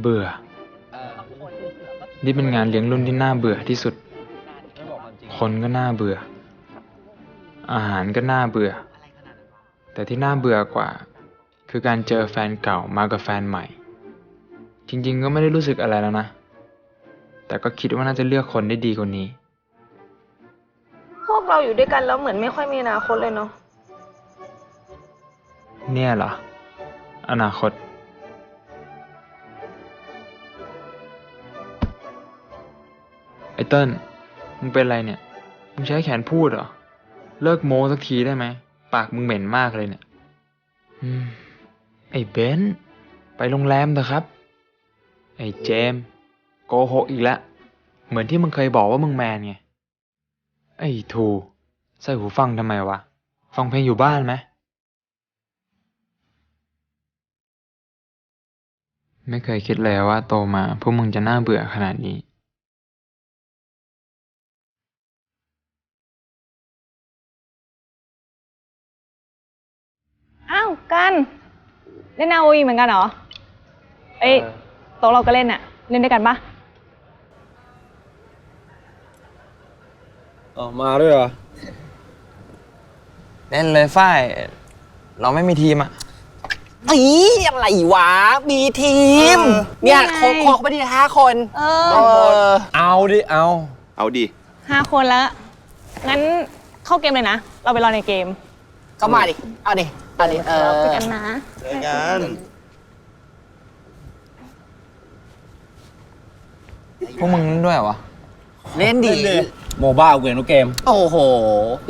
เบื่อ นี่เป็นงานเลี้ยงรุ่นที่น่าเบื่อที่สุด คนก็น่าเบื่อ อาหารก็น่าเบื่อ แต่ที่น่าเบื่อกว่า คือการเจอแฟนเก่ามากับแฟนใหม่ จริงๆก็ไม่ได้รู้สึกอะไรแล้วนะ แต่ก็คิดว่าน่าจะเลือกคนได้ดีกว่านี้ พวกเราอยู่ด้วยกันแล้วเหมือนไม่ค่อยมีอนาคตเลยเนาะเนี่ยเหรออนาคต เติ้ลมึงเป็นอะไรเนี่ย มึงใช้แขนพูดเหรอ เลิกโม้สักทีได้ไหม ปากมึงเหม็นมากเลยเนี่ยอืม ไอ้เบนซ์ไปโรงแรมเถอะครับ ไอ้เจมส์โกหกอีกแล้วเหมือนที่มึงเคยบอกว่ามึงแมนไง ไอ้ทูใส่หูฟังทำไมวะ ฟังเพลงอยู่บ้านไหม ไม่เคยคิดเลยว่าโตมาพวกมึงจะน่าเบื่อขนาดนี้ กันเล่นนาวีเหมือนกันเหรอ เอ้ยโต๊ะเราก็เล่นอะเล่นด้วยกันปะอ๋อมาด้วยเหรอเล่นเลยฝ้าย เราไม่มีทีมอะอีอะไรวะ มีทีม เนี่ยโคโคเขาไปที่ห้าคน เอเอออ เอาดิ เอาเอาดิห้าคนแล้วงั้นเข้าเกมเลยนะ เราไปรอในเกม ก็มาดิ เอาดิ เอาดิ เออเจอกันนะ เจอกันพวกมึงเล่นด้วยเหรอวะเล่นดี โมบ้าเกมทุกเกม โอ้โห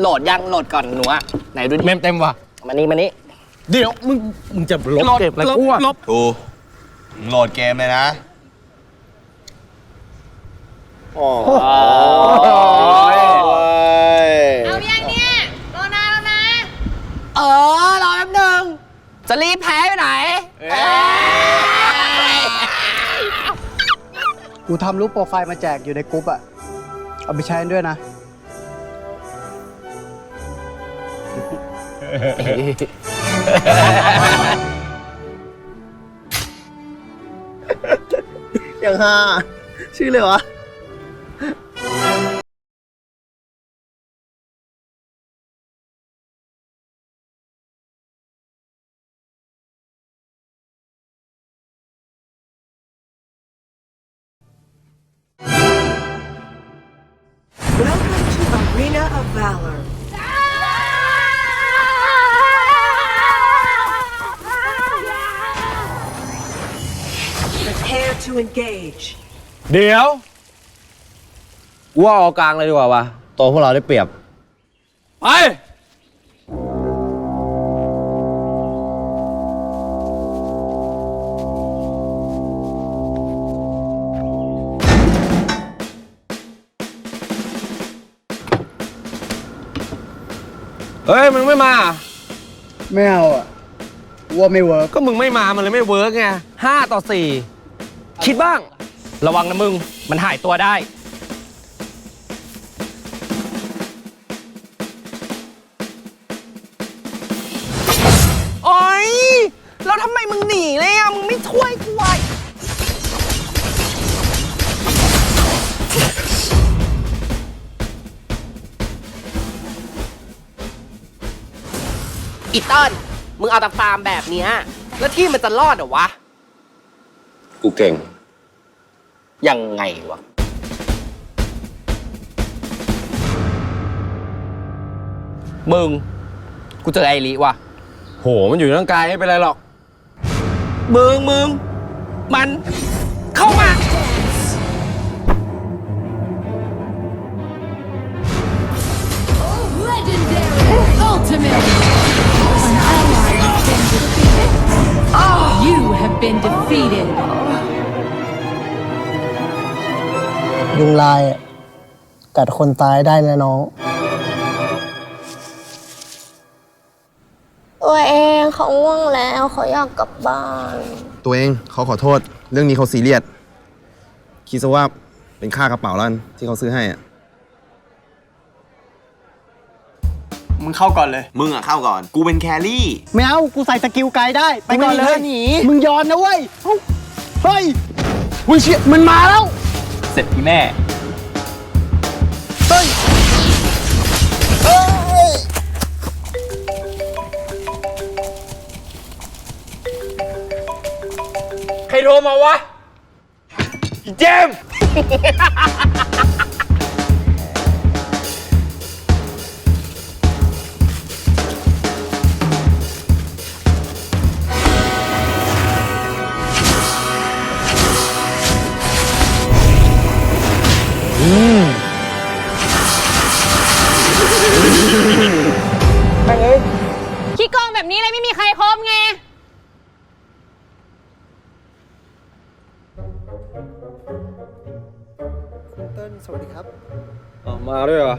โหลดยัง โหลดก่อนหนูอะไหนดูดิเมมเต็มว่ะ มานี่มานี่เดี๋ยวมึงมึงจะลบเก็บอะไรกูอะทูมึงโหลดเกมเลยนะ โอ้ย เอายังเนี่ย รอนานแล้วนะ เออ รอแป๊บนึง จะรีบแพ้ไปไหนกูทำรูปโปรไฟล์มาแจกอยู่ในกรุ๊ปอะเอาไปใช้ด้วยนะยังห้าชื่อเลยวะ Arena of Valor. Prepare to engage. เดี๋ยวกูว่าเอากลางเลยดีกว่าวะตัวพวกเราได้เปรียบ ไป เฮ้ยมึงไม่มา ไม่เอาอะว่าไม่เวิร์กก็มึงไม่มามันเลยไม่เวิร์กไงห้าต่อสี่คิดบ้าง ระวังนะมึง มันหายตัวได้ โอ๊ย แล้วทำไมมึงหนีเลย ติ้ลมึงเอาแต่ฟาร์มแบบเนี้ยแล้วที่มันจะรอดเหรอวะ กูเก่ง ยังไงวะ มึง กูเจอไอริว่ะ โห มันอยู่ตั้งไกลไม่เป็นไรหรอก มึงมึง มันเข้ามา ลายอะกัดคนตายได้นะน้อง ตัวเองเขาง่วงแล้วเขาอยากกลับบ้าน ตัวเองเขาขอโทษ เรื่องนี้เขาซีเรียสคิดซะว่าเป็นค่ากระเป๋าแล้วกันที่เขาซื้อให้อะมึงเข้าก่อนเลย มึงอะเข้าก่อน กูเป็นแครี่ ไม่เอา กูใส่สกิลไกด์ได้ ไปก่อนเลยมึงยอนนะเว้ยเฮ้ยมึงเชียมันมาแล้ว เสร็จพี่แน่ โทรมาวะอีเจมส์ขี้โกงแบบนี้เลยไม่มีใครคบไง เติ้ลสวัสดีครับมาด้วยเหรอ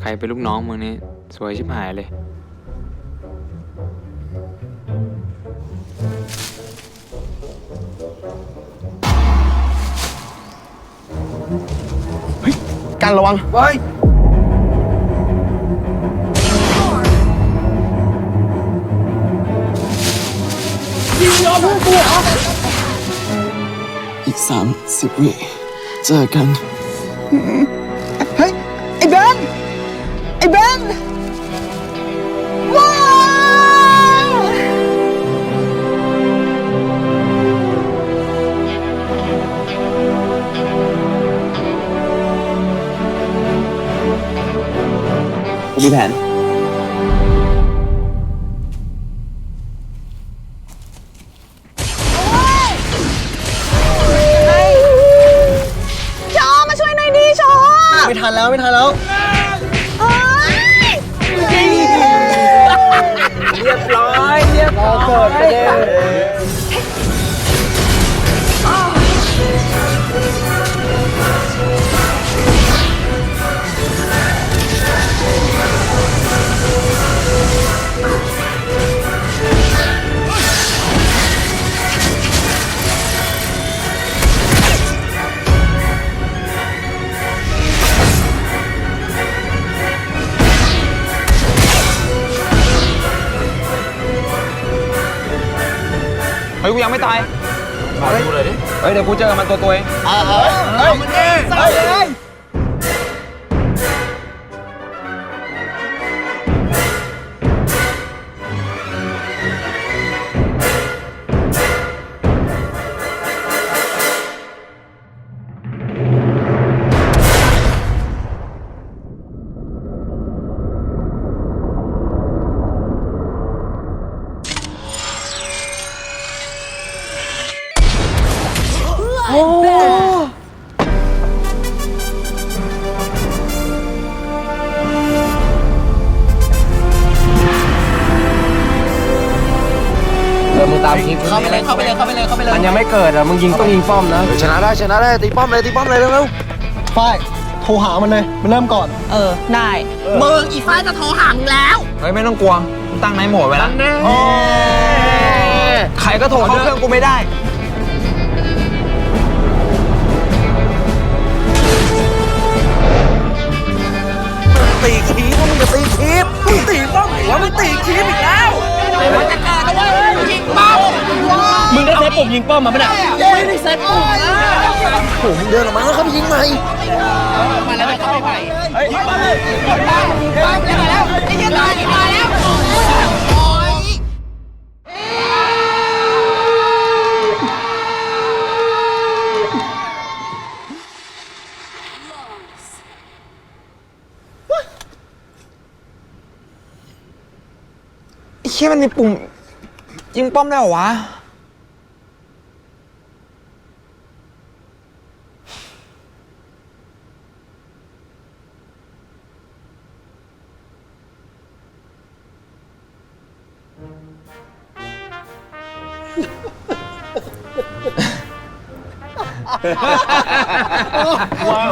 ใครเป็นลูกน้องมึงนี่สวยชิบหายเลย กันระวัง เฮ้ย อีกสามสิบวิเจอกัน เฮ้ย ไอ้เบน ไอ้เบน ว้าวมีแผน ทันแล้วไม่ทันแล้ว ตายมาดูเลยดิ เฮ้ยเดี๋ยวกูเจอกับมันตัวตัวเอง เออมึง ตามคลิปเข้าไปเลยเข้าไปเลยเข้าไปเลยเข้าไปเลยมันยังไม่เกิดอะมึงยิงต้องยิงป้อมนะชนะได้ชนะได้ตีป้อมเลยตีป้อมเลยเร็วฝ้ายโทรหามันเลยมันเริ่มก่อน เออได้มึงอีฟ้าจะโทรหามึงแล้วเฮ้ยไม่ต้องกลัวกูตั้งไนท์โหมดไว้แล้วใครก็โทรเข้าเครื่องกูไม่ได้ ปุ่มยิงป้อมมาปะเนี่ยไม่ได้เซ็ตปุ่มนะโอ้มึงเดินออกมาแล้วครับยิงใหม่ไอ้เชี่ยมันมีปุ่มยิงป้อมได้เหรอวะ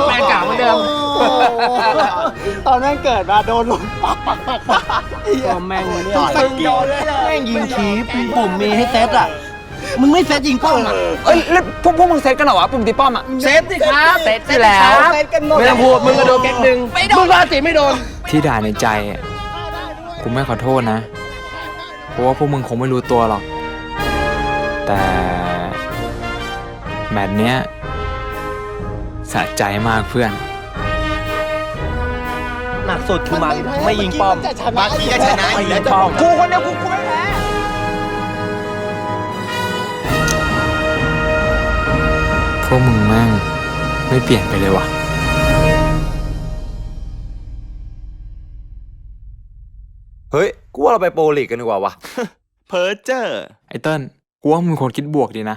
แม่งกล่าวเหมือนเดิมตอนแม่งเกิดมาโดนลมปักปักปักปักป้อมแม่งเนี่ยทุกคนโดนแม่งยิงคีบปุ่มมีให้เซตอะ มึงไม่เซตยิงป้อมอะเอ้ยแล้วพวกพวกมึงเซตกันเหรอวะปุ่มตีป้อมอะเซตสิครับเซตที่แล้วเซตกันหมด ไม่ต้องพูดมึงก็โดนแก๊กดึงมึงราศีไม่โดน ที่ด่าในใจอะกูไม่ขอโทษนะ เพราะว่าพวกมึงคงไม่รู้ตัวหรอก แต่ แมตช์เนี้ย สะใจมากเพื่อน หนักสุดคือมันไม่ยิงป้อมบางทีก็ชนะไม่ยิงป้อมกูคนเดียวกูกูไม่แพ้พวกมึงแม่งไม่เปลี่ยนไปเลยว่ะเฮ้ย กูว่าเราไปโปรลีกกันดีกว่าวะเพอร์เจอร์ ไอ้เติ้ลกูว่ามึงควรคิดบวกดีนะ